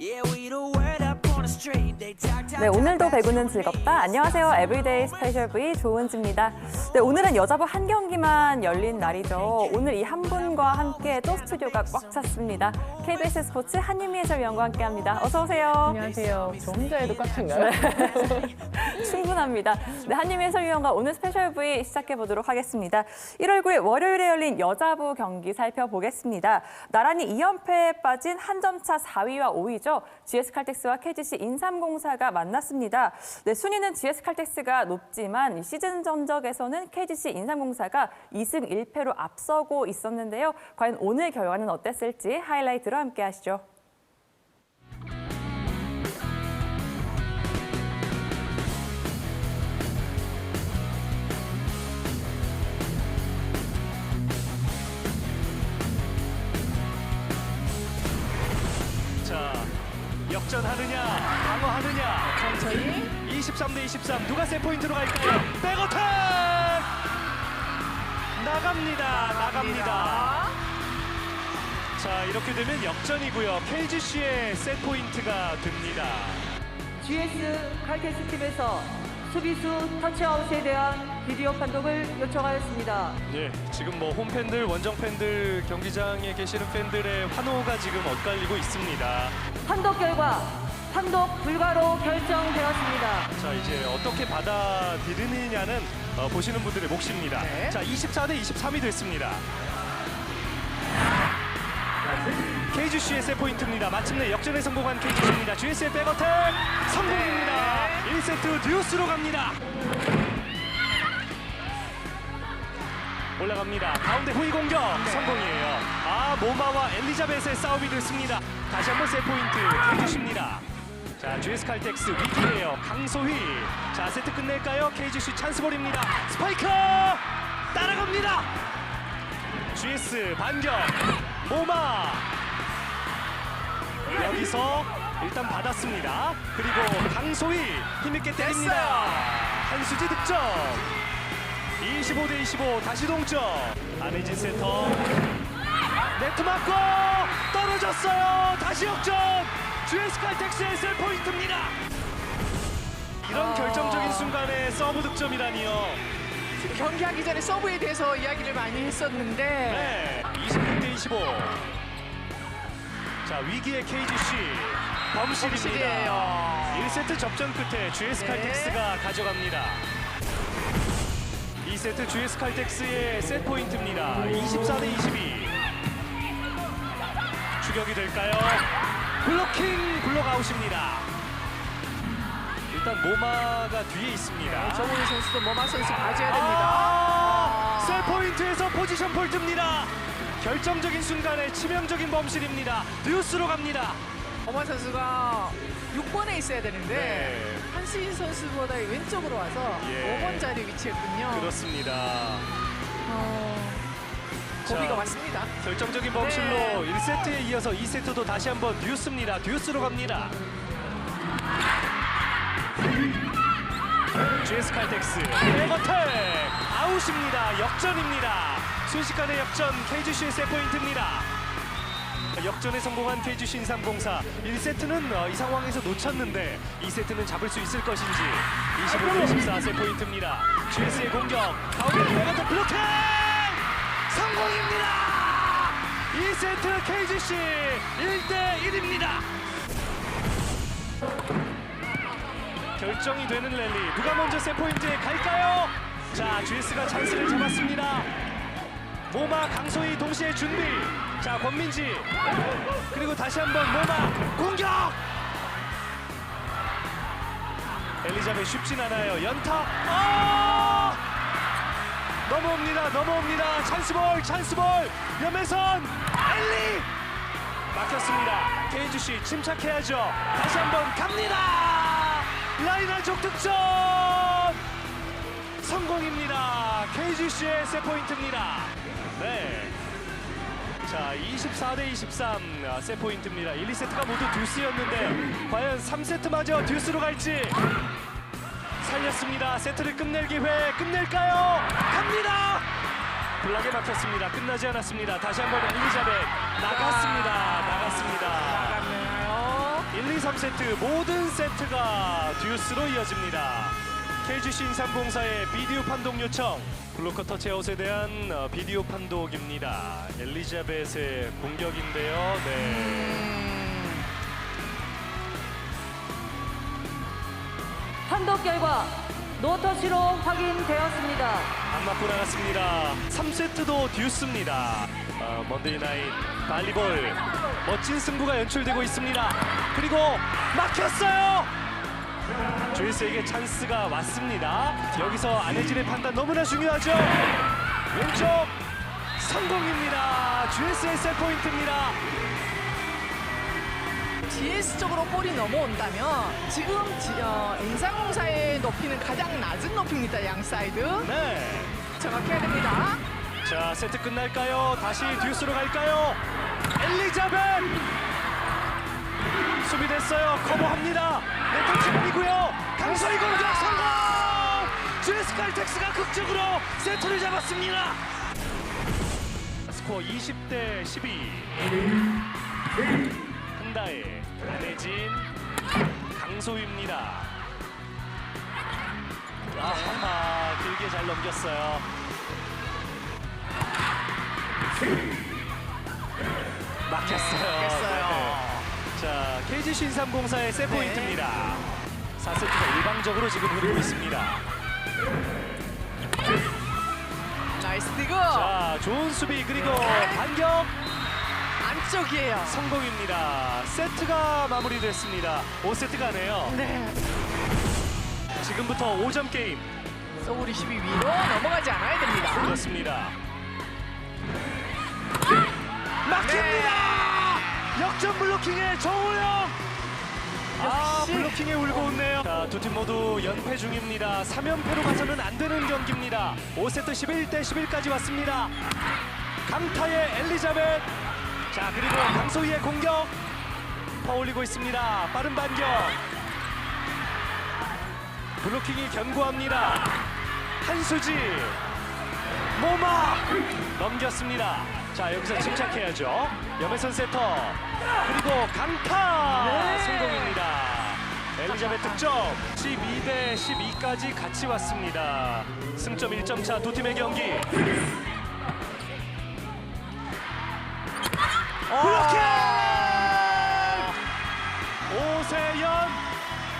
Yeah, we the word 네, 오늘도 배구는 즐겁다. 안녕하세요. 에브리데이 스페셜 V 조은지입니다. 네, 오늘은 여자부 한 경기만 열린 날이죠. 오늘 이 한 분과 함께 또 스튜디오가 꽉 찼습니다. KBS 스포츠 한유미 해설위원과 함께합니다. 어서 오세요. 안녕하세요. 저 혼자 해도 꽉 찬가요? 충분합니다. 네, 한유미 해설위원과 오늘 스페셜 V 시작해 보도록 하겠습니다. 1월 9일 월요일에 열린 여자부 경기 살펴보겠습니다. 나란히 2연패에 빠진 한 점 차 4위와 5위죠. GS 칼텍스와 KGC 인삼공사가 만났습니다. 네, 순위는 GS 칼텍스가 높지만 이 시즌 전적에서는 KGC 인삼공사가 2승 1패로 앞서고 있었는데요. 과연 오늘 결과는 어땠을지 하이라이트로 함께 하시죠. 대 23. 누가 세 포인트로 갈까요? 백어택! 나갑니다. 나갑니다. 자, 이렇게 되면 역전이고요. KGC의 세 포인트가 됩니다. GS 칼텍스 팀에서 수비수 터치아웃에 대한 비디오 판독을 요청하였습니다. 예, 지금 뭐 홈팬들, 원정 팬들, 경기장에 계시는 팬들의 환호가 지금 엇갈리고 있습니다. 판독 결과 판독 불가로 결정되었습니다. 자 이제 어떻게 받아들이느냐는 어, 보시는 분들의 몫입니다. 자 24대 23이 됐습니다. KGC의 세 포인트입니다. 마침내 역전에 성공한 KGC입니다. GS의 백어택 성공입니다. 1세트 듀스로 갑니다. 올라갑니다. 가운데 후위 공격 성공이에요. 아 모마와 엘리자벳의 싸움이 됐습니다. 다시 한번 세 포인트 KGC입니다. 자, GS 칼텍스 위기예요. 강소희. 자, 세트 끝낼까요? KGC 찬스볼입니다. 스파이크! 따라갑니다. GS 반격. 모마. 여기서 일단 받았습니다. 그리고 강소희 힘있게 때립니다. 한수지 득점. 25 대 25 다시 동점. 안혜진 세터. 네트 맞고 떨어졌어요. 다시 역전. GS 칼텍스의 셀 포인트입니다. 이런 결정적인 순간에 서브 득점이라니요. 경기하기 전에 서브에 대해서 이야기를 많이 했었는데 네, 26대 25. 자 위기의 KGC 범실입니다. 범실이에요. 1세트 접전 끝에 GS 네. 칼텍스가 가져갑니다. 2세트 GS 칼텍스의 셋 포인트입니다. 24대 22. 추격이 될까요? 블로킹 블록 아웃입니다. 일단 모마가 뒤에 있습니다. 정우희 선수도 머마 선수 봐줘야 아, 됩니다. 세 포인트에서 포지션 폴트입니다. 결정적인 순간에 치명적인 범실입니다. 듀스로 갑니다. 머마 선수가 6번에 있어야 되는데 네. 한수인 선수보다 왼쪽으로 와서 예. 5번 자리 위치했군요. 그렇습니다. 어, 고비가 자, 왔습니다. 결정적인 범실로 네. 1세트에 이어서 2세트도 다시 한번 듀스입니다. 듀스로 갑니다. GS 칼텍스 백어택 아웃입니다. 역전입니다. 순식간에 역전 KGC의 세 포인트입니다. 역전에 성공한 KGC 인삼공사 1세트는 어, 이 상황에서 놓쳤는데 2세트는 잡을 수 있을 것인지 25대 14 세 포인트입니다. GS의 공격 가운데 백어택 블로킹 성공입니다. 2세트 KGC 1대 1입니다. 결정이 되는 랠리 누가 먼저 세 포인트에 갈까요? 자 GS가 찬스를 잡았습니다. 모마 강소희 동시에 준비. 자 권민지 그리고 다시 한번 모마 공격. 엘리자벳 쉽진 않아요. 연타. 아! 넘어옵니다. 넘어옵니다. 찬스볼 찬스볼 염혜선 엘리 막혔습니다. KGC 침착해야죠. 다시 한번 갑니다. 라인 안쪽 득점 성공입니다. KGC의 세 포인트입니다. 네. 자, 24 대 23 아, 세 포인트입니다. 1, 2세트가 모두 듀스였는데 과연 3세트마저 듀스로 갈지 살렸습니다. 세트를 끝낼 기회 끝낼까요? 갑니다. 블락에 막혔습니다. 끝나지 않았습니다. 다시 한번 엘리자벳 나갔습니다. 나갔습니다. 나갔나요? 3세트 모든 세트가 듀스로 이어집니다. KGC 인삼공사의 비디오 판독 요청. 블로커 터치아웃에 대한 어, 비디오 판독입니다. 엘리자벳의 공격인데요. 네. 판독 결과 노터치로 확인되었습니다. 안 맞고 나갔습니다. 3세트도 듀스입니다. 어, 먼데이 나잇 발리볼 멋진 승부가 연출되고 있습니다. 그리고 막혔어요. 조이스에게 찬스가 왔습니다. 여기서 안혜진의 판단 너무나 중요하죠. 왼쪽 성공입니다. GS의 세 포인트입니다. GS 쪽으로 볼이 넘어온다면 지금 지, 어, 인상공사의 높이는 가장 낮은 높이입니다. 양 사이드 네. 정확해야 됩니다. 자 세트 끝날까요? 다시 듀스로 갈까요? 엘리자벳 수비됐어요 커버합니다 네터치문이고요 강서희 공격 성공 GS 칼텍스가 극적으로 세트를 잡았습니다 스코어 20대 12 한다혜 안혜진 강소희입니다 아하 길게 잘 넘겼어요 막혔어요. 막혔어요. 네. 자, KG 신삼공사의 세 포인트입니다. 4세트가 일방적으로 지금 흐르고 있습니다. 나이스 디그 자, 좋은 수비 그리고 반격 안 쪽이에요. 성공입니다. 세트가 마무리됐습니다. 5세트 가네요. 네. 지금부터 5점 게임 소울이 12위로 넘어가지 않아야 됩니다. 그렇습니다. 막힙니다. 역전 블로킹의 정우영. 아 역시. 블로킹에 울고 웃네요. 자두 팀 모두 연패 중입니다. 3연패로 가서는 안 되는 경기입니다. 5세트 11대 11까지 왔습니다. 강타의 엘리자벳. 자 그리고 강소희의 공격. 퍼올리고 있습니다. 빠른 반격. 블로킹이 견고합니다. 한수지 모마 넘겼습니다. 자 여기서 침착해야죠. 염혜선 세터 그리고 강타 성공입니다. 엘리자벳 득점 12대 12까지 같이 왔습니다. 승점 1점 차 두 팀의 경기. 블로킹 오세연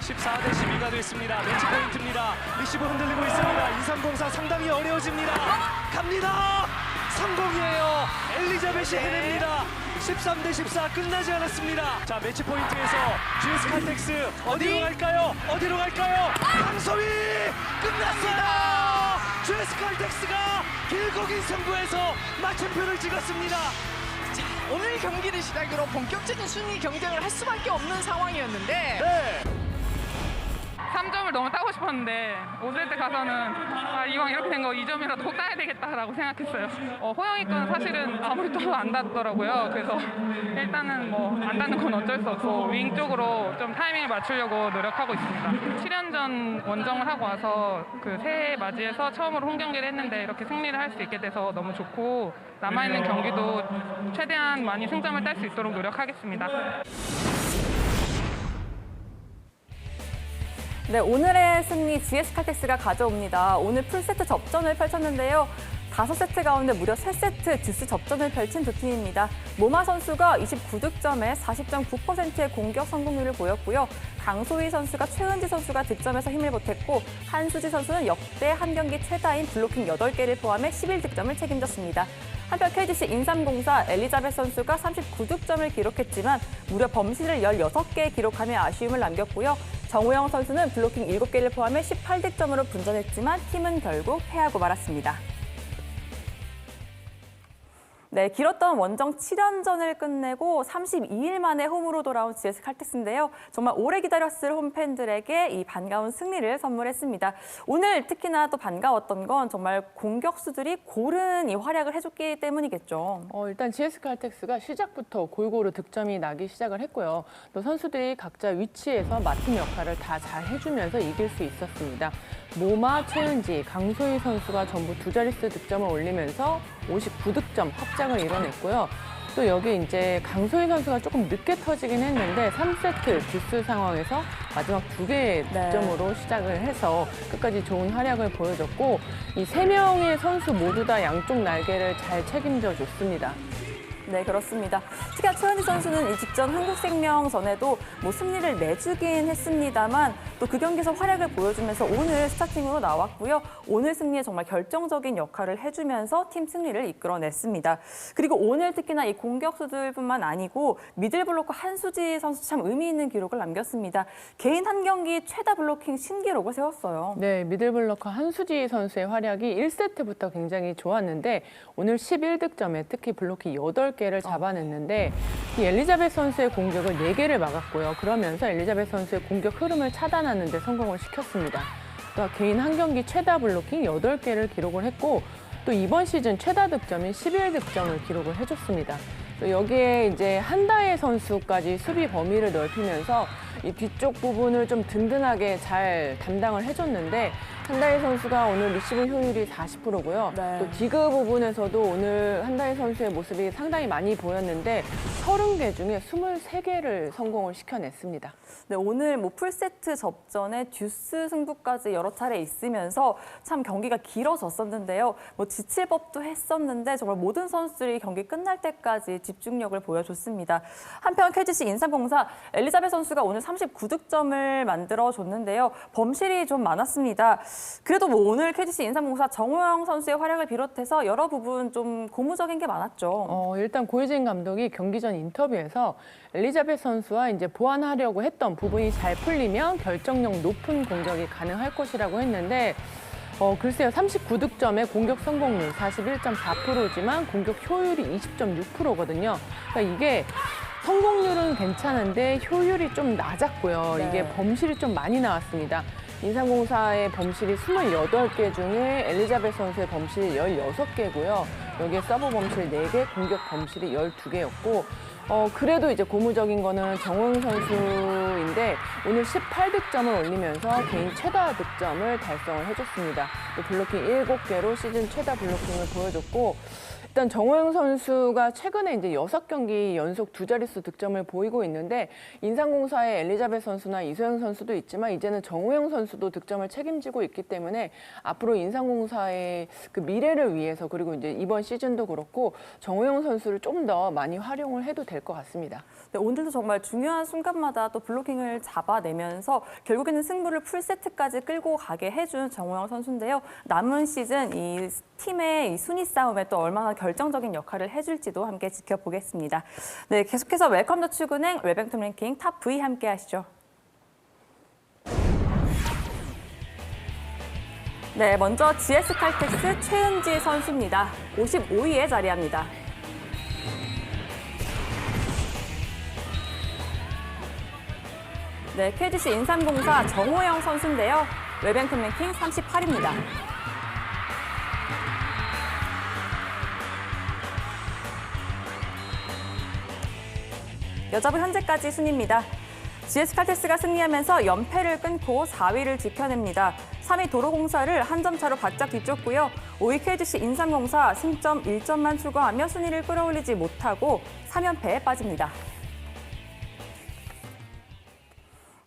14대 12가 됐습니다. 매치 포인트입니다. 리시브 흔들리고 있습니다. 2304 상당히 어려워집니다. 갑니다. 성공이에요. 엘리자벳이 해냅니다. 13대 14 끝나지 않았습니다. 자 매치 포인트에서 GS 칼텍스 어디로 갈까요? 어디로 갈까요? 강소희 끝났어요. GS 칼텍스가 길고 긴 승부에서 마침표를 찍었습니다. 오늘 경기를 시작으로 본격적인 순위 경쟁을 할 수밖에 없는 상황이었는데 네. 3점을 너무 따고 싶었는데 5세트 가서는 아, 이왕 이렇게 된 거 2점이라도 꼭 따야 되겠다라고 생각했어요. 어, 호영이 건 사실은 아무리 떠도 안 닿더라고요. 그래서 일단은 뭐 안 닿는 건 어쩔 수 없고 윙 쪽으로 좀 타이밍을 맞추려고 노력하고 있습니다. 7연전 원정을 하고 와서 그 새해 맞이해서 처음으로 홈 경기를 했는데 이렇게 승리를 할 수 있게 돼서 너무 좋고 남아있는 경기도 최대한 많이 승점을 딸 수 있도록 노력하겠습니다. 네, 오늘의 승리 GS 칼텍스가 가져옵니다. 오늘 풀세트 접전을 펼쳤는데요. 다섯 세트 가운데 무려 세세트 듀스 접전을 펼친 두 팀입니다. 모마 선수가 29득점에 40.9%의 공격 성공률을 보였고요. 강소희 선수가 최은지 선수가 득점에서 힘을 보탰고 한수지 선수는 역대 한 경기 최다인 블로킹 8개를 포함해 11득점을 책임졌습니다. 한편 KGC 인삼공사 엘리자벳 선수가 39득점을 기록했지만 무려 범실을 16개 기록하며 아쉬움을 남겼고요. 정우영 선수는 블로킹 7개를 포함해 18득점으로 분전했지만 팀은 결국 패하고 말았습니다. 네, 길었던 원정 7연전을 끝내고 32일 만에 홈으로 돌아온 GS 칼텍스인데요. 정말 오래 기다렸을 홈팬들에게 이 반가운 승리를 선물했습니다. 오늘 특히나 또 반가웠던 건 정말 공격수들이 고른 이 활약을 해줬기 때문이겠죠. 어, 일단 GS 칼텍스가 시작부터 골고루 득점이 나기 시작을 했고요. 또 선수들이 각자 위치에서 맡은 역할을 다 잘 해주면서 이길 수 있었습니다. 모마, 최은지, 강소희 선수가 전부 두 자릿수 득점을 올리면서 59득점 확장을 이뤄냈고요. 또 여기 이제 강소희 선수가 조금 늦게 터지긴 했는데 3세트 듀스 상황에서 마지막 두 개의 네. 득점으로 시작을 해서 끝까지 좋은 활약을 보여줬고 이 세 명의 선수 모두 다 양쪽 날개를 잘 책임져 줬습니다. 네, 그렇습니다. 특히 최현지 선수는 이 직전 한국생명 전에도 뭐 승리를 내주긴 했습니다만 또 그 경기에서 활약을 보여주면서 오늘 스타팅으로 나왔고요. 오늘 승리에 정말 결정적인 역할을 해주면서 팀 승리를 이끌어냈습니다. 그리고 오늘 특히나 이 공격수들뿐만 아니고 미들블로커 한수지 선수 참 의미 있는 기록을 남겼습니다. 개인 한 경기 최다 블로킹 신기록을 세웠어요. 네, 미들블러커 한수지 선수의 활약이 1세트부터 굉장히 좋았는데 오늘 11득점에 특히 블로킹 8개를 잡아냈는데 이 엘리자베스 선수의 공격을 4개를 막았고요. 그러면서 엘리자베스 선수의 공격 흐름을 차단 하는 데 성공을 시켰습니다. 또 개인 한 경기 최다 블로킹 8개를 기록을 했고 또 이번 시즌 최다 득점인 11득점을 기록을 해줬습니다. 또 여기에 이제 한다혜 선수까지 수비 범위를 넓히면서 이 뒤쪽 부분을 좀 든든하게 잘 담당을 해줬는데 한다혜 선수가 오늘 리시브 효율이 40%고요. 네. 또 디그 부분에서도 오늘 한다혜 선수의 모습이 상당히 많이 보였는데 30개 중에 23개를 성공을 시켜냈습니다. 네, 오늘 뭐 풀세트 접전에 듀스 승부까지 여러 차례 있으면서 참 경기가 길어졌었는데요. 뭐 지칠 법도 했었는데 정말 모든 선수들이 경기 끝날 때까지 집중력을 보여줬습니다. 한편 KGC 인삼공사 엘리자베 선수가 오늘 39득점을 만들어줬는데요. 범실이 좀 많았습니다. 그래도 뭐 오늘 KGC 인삼공사 정우영 선수의 활약을 비롯해서 여러 부분 좀 고무적인 게 많았죠. 어, 일단 고혜진 감독이 경기 전 인터뷰에서 엘리자베스 선수와 이제 보완하려고 했던 부분이 잘 풀리면 결정력 높은 공격이 가능할 것이라고 했는데 어, 글쎄요, 39득점의 공격 성공률 41.4%지만 공격 효율이 20.6%거든요. 그러니까 이게 성공률은 괜찮은데 효율이 좀 낮았고요. 네. 이게 범실이 좀 많이 나왔습니다. 인삼공사의 범실이 28개 중에 엘리자베스 선수의 범실이 16개고요. 여기에 서브 범실 4개, 공격 범실이 12개였고 어, 그래도 이제 고무적인 거는 정우영 선수인데 오늘 18득점을 올리면서 개인 최다 득점을 달성을 해줬습니다. 또 블로킹 7개로 시즌 최다 블로킹을 보여줬고 일단 정호영 선수가 최근에 이제 여섯 경기 연속 두 자릿수 득점을 보이고 있는데 인상공사의 엘리자베스 선수나 이소영 선수도 있지만 이제는 정호영 선수도 득점을 책임지고 있기 때문에 앞으로 인상공사의 그 미래를 위해서 그리고 이제 이번 시즌도 그렇고 정호영 선수를 좀 더 많이 활용을 해도 될 것 같습니다. 네, 오늘도 정말 중요한 순간마다 또 블로킹을 잡아내면서 결국에는 승부를 풀세트까지 끌고 가게 해준 정우영 선수인데요. 남은 시즌 이 팀의 이 순위 싸움에 또 얼마나 결정적인 역할을 해줄지도 함께 지켜보겠습니다. 네, 계속해서 웰컴 더 출근행 웰뱅통 랭킹 탑 V 함께 하시죠. 네, 먼저 GS 칼텍스 최은지 선수입니다. 55위에 자리합니다. 네, KGC 인삼공사 정호영 선수인데요. 웰뱅크 랭킹 38입니다. 여자부 현재까지 순입니다. GS 칼텍스가 승리하면서 연패를 끊고 4위를 지켜냅니다. 3위 도로공사를 한 점 차로 바짝 뒤쫓고요. 5위 KGC 인삼공사 승점 1점만 추가하며 순위를 끌어올리지 못하고 3연패에 빠집니다.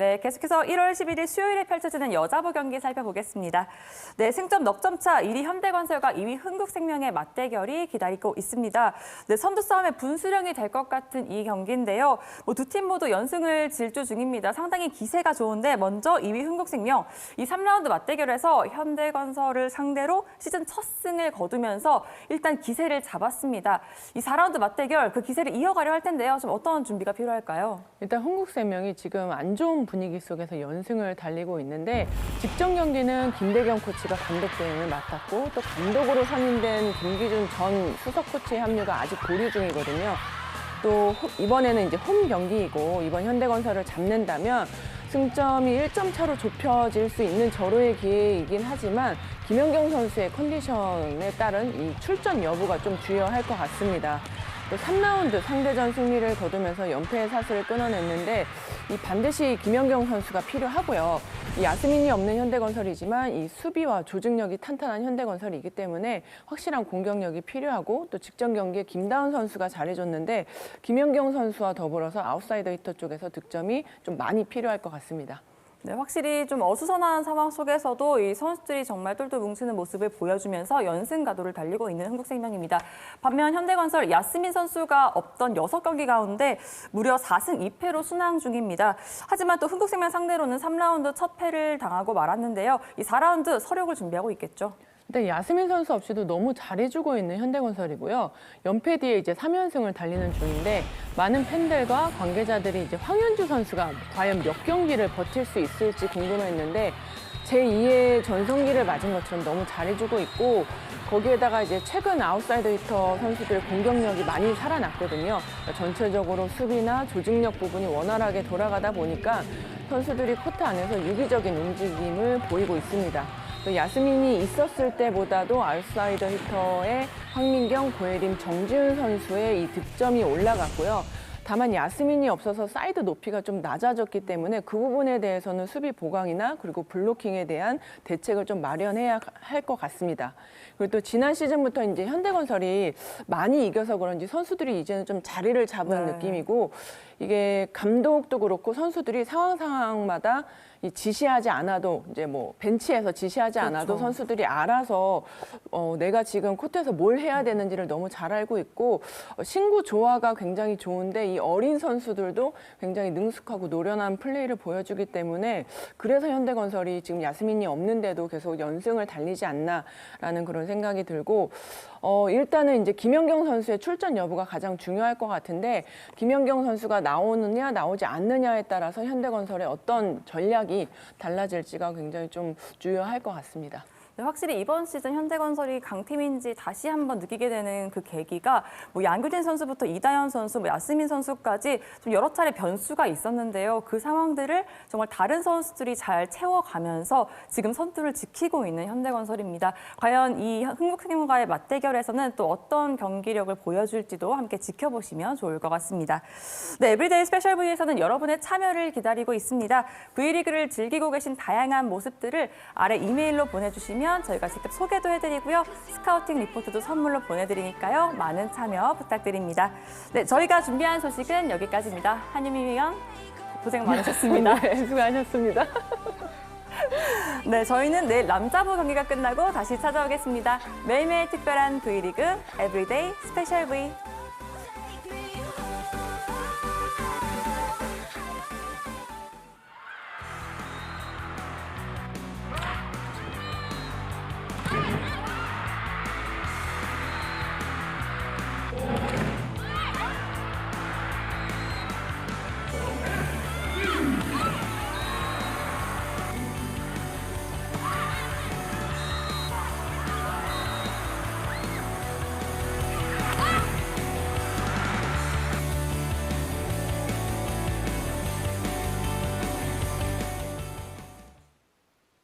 네, 계속해서 1월 11일 수요일에 펼쳐지는 여자부 경기 살펴보겠습니다. 네, 승점 넉 점 차 1위 현대건설과 2위 흥국생명의 맞대결이 기다리고 있습니다. 네, 선두 싸움의 분수령이 될 것 같은 이 경기인데요. 뭐 두 팀 모두 연승을 질주 중입니다. 상당히 기세가 좋은데 먼저 2위 흥국생명 이 3라운드 맞대결에서 현대건설을 상대로 시즌 첫 승을 거두면서 일단 기세를 잡았습니다. 이 4라운드 맞대결 그 기세를 이어가려 할 텐데요. 좀 어떤 준비가 필요할까요? 일단 흥국생명이 지금 안 좋은 분위기 속에서 연승을 달리고 있는데 직전 경기는 김대경 코치가 감독 대행을 맡았고 또 감독으로 선임된 김기준 전 수석 코치의 합류가 아직 보류 중이거든요. 또 호- 이번에는 이제 홈 경기이고 이번 현대건설을 잡는다면 승점이 1점 차로 좁혀질 수 있는 절호의 기회이긴 하지만 김연경 선수의 컨디션에 따른 이 출전 여부가 좀 주요할 것 같습니다. 또 3라운드 상대전 승리를 거두면서 연패의 사슬을 끊어냈는데 이 반드시 김연경 선수가 필요하고요. 이 야스민이 없는 현대건설이지만 이 수비와 조직력이 탄탄한 현대건설이기 때문에 확실한 공격력이 필요하고 또 직전 경기에 김다운 선수가 잘해줬는데 김연경 선수와 더불어서 아웃사이더 히터 쪽에서 득점이 좀 많이 필요할 것 같습니다. 네, 확실히 좀 어수선한 상황 속에서도 이 선수들이 정말 똘똘 뭉치는 모습을 보여주면서 연승 가도를 달리고 있는 한국생명입니다. 반면 현대건설 야스민 선수가 없던 여섯 경기 가운데 무려 4승 2패로 순항 중입니다. 하지만 또 한국생명 상대로는 3라운드 첫 패를 당하고 말았는데요. 이 4라운드 서력을 준비하고 있겠죠. 근데 야스민 선수 없이도 너무 잘해주고 있는 현대건설이고요. 연패 뒤에 이제 3연승을 달리는 중인데 많은 팬들과 관계자들이 이제 황현주 선수가 과연 몇 경기를 버틸 수 있을지 궁금했는데 제2의 전성기를 맞은 것처럼 너무 잘해주고 있고 거기에다가 이제 최근 아웃사이더 히터 선수들의 공격력이 많이 살아났거든요. 그러니까 전체적으로 수비나 조직력 부분이 원활하게 돌아가다 보니까 선수들이 코트 안에서 유기적인 움직임을 보이고 있습니다. 또 야스민이 있었을 때보다도 아웃사이더 히터의 황민경, 고혜림, 정지훈 선수의 이 득점이 올라갔고요. 다만 야스민이 없어서 사이드 높이가 좀 낮아졌기 때문에 그 부분에 대해서는 수비 보강이나 그리고 블로킹에 대한 대책을 좀 마련해야 할 것 같습니다. 그리고 또 지난 시즌부터 이제 현대건설이 많이 이겨서 그런지 선수들이 이제는 좀 자리를 잡은 네. 느낌이고 이게 감독도 그렇고 선수들이 상황 상황마다 이 지시하지 않아도 이제 뭐 벤치에서 지시하지 않아도 그렇죠. 선수들이 알아서 어, 내가 지금 코트에서 뭘 해야 되는지를 너무 잘 알고 있고 어, 신구 조화가 굉장히 좋은데 이 어린 선수들도 굉장히 능숙하고 노련한 플레이를 보여주기 때문에 그래서 현대건설이 지금 야스민이 없는데도 계속 연승을 달리지 않나라는 그런 생각이 들고 어, 일단은 이제 김연경 선수의 출전 여부가 가장 중요할 것 같은데 김연경 선수가 나오느냐 나오지 않느냐에 따라서 현대건설의 어떤 전략이 달라질지가 굉장히 좀 주요할 것 같습니다. 네, 확실히 이번 시즌 현대건설이 강팀인지 다시 한번 느끼게 되는 그 계기가 뭐 양규진 선수부터 이다현 선수, 뭐 야스민 선수까지 좀 여러 차례 변수가 있었는데요. 그 상황들을 정말 다른 선수들이 잘 채워가면서 지금 선두를 지키고 있는 현대건설입니다. 과연 이 흥국생명과의 맞대결에서는 또 어떤 경기력을 보여줄지도 함께 지켜보시면 좋을 것 같습니다. 네, 에브리데이 스페셜 V에서는 여러분의 참여를 기다리고 있습니다. V리그를 즐기고 계신 다양한 모습들을 아래 이메일로 보내주 시면 저희가 직접 소개도 해드리고요. 스카우팅 리포트도 선물로 보내드리니까요. 많은 참여 부탁드립니다. 네, 저희가 준비한 소식은 여기까지입니다. 한유미 위원 고생 많으셨습니다. 네, 수고하셨습니다. 네, 저희는 내일 남자부 경기가 끝나고 다시 찾아오겠습니다. 매일매일 특별한 V리그 에브리데이 스페셜 V.